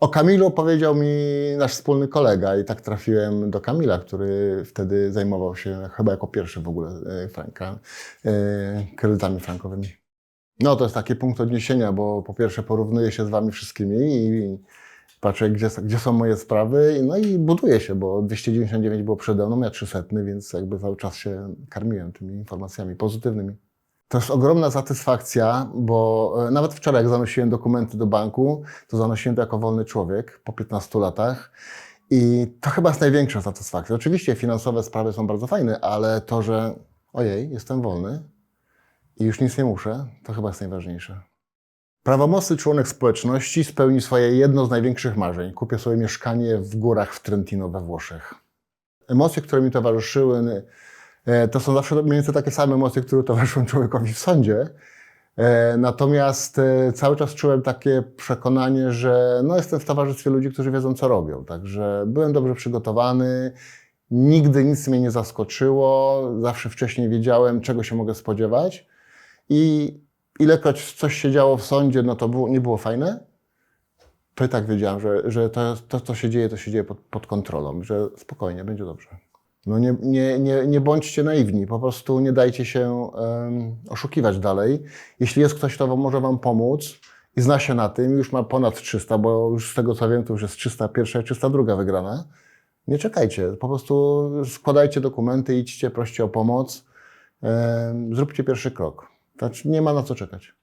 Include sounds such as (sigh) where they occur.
O Kamilu powiedział mi nasz wspólny kolega i tak trafiłem do Kamila, który wtedy zajmował się chyba jako pierwszy w ogóle e, franka, e, kredytami frankowymi. No to jest taki punkt odniesienia, bo po pierwsze porównuję się z wami wszystkimi i patrzę, gdzie, gdzie są moje sprawy, no i buduję się, bo 299 było przede mną, ja 300, więc jakby cały czas się karmiłem tymi informacjami pozytywnymi. To jest ogromna satysfakcja, bo e, nawet wczoraj, jak zanosiłem dokumenty do banku, to zanosiłem to jako wolny człowiek po 15 latach. I to chyba jest największa satysfakcja. Oczywiście finansowe sprawy są bardzo fajne, ale to, że ojej, jestem wolny i już nic nie muszę, to chyba jest najważniejsze. Prawomocny członek społeczności spełni swoje jedno z największych marzeń. Kupię sobie mieszkanie w górach w Trentino we Włoszech. Emocje, które mi towarzyszyły, to są zawsze mniej więcej takie same emocje, które towarzyszą (laughs) człowiekowi w sądzie. E, Natomiast e, cały czas czułem takie przekonanie, że no, jestem w towarzystwie ludzi, którzy wiedzą, co robią. Także byłem dobrze przygotowany, nigdy nic mnie nie zaskoczyło, zawsze wcześniej wiedziałem, czego się mogę spodziewać. I ilekroć coś się działo w sądzie, no to było, nie było fajne, to i tak wiedziałem, że, że to, to, co się dzieje, to się dzieje pod, pod kontrolą, że spokojnie, będzie dobrze. No nie, nie, nie, nie bądźcie naiwni, po prostu nie dajcie się em, oszukiwać dalej. Jeśli jest ktoś, kto może wam pomóc i zna się na tym, już ma ponad 300, bo już z tego co wiem, to już jest 301 i 302 wygrana, nie czekajcie, po prostu składajcie dokumenty, idźcie, proście o pomoc, em, zróbcie pierwszy krok. Znaczy nie ma na co czekać.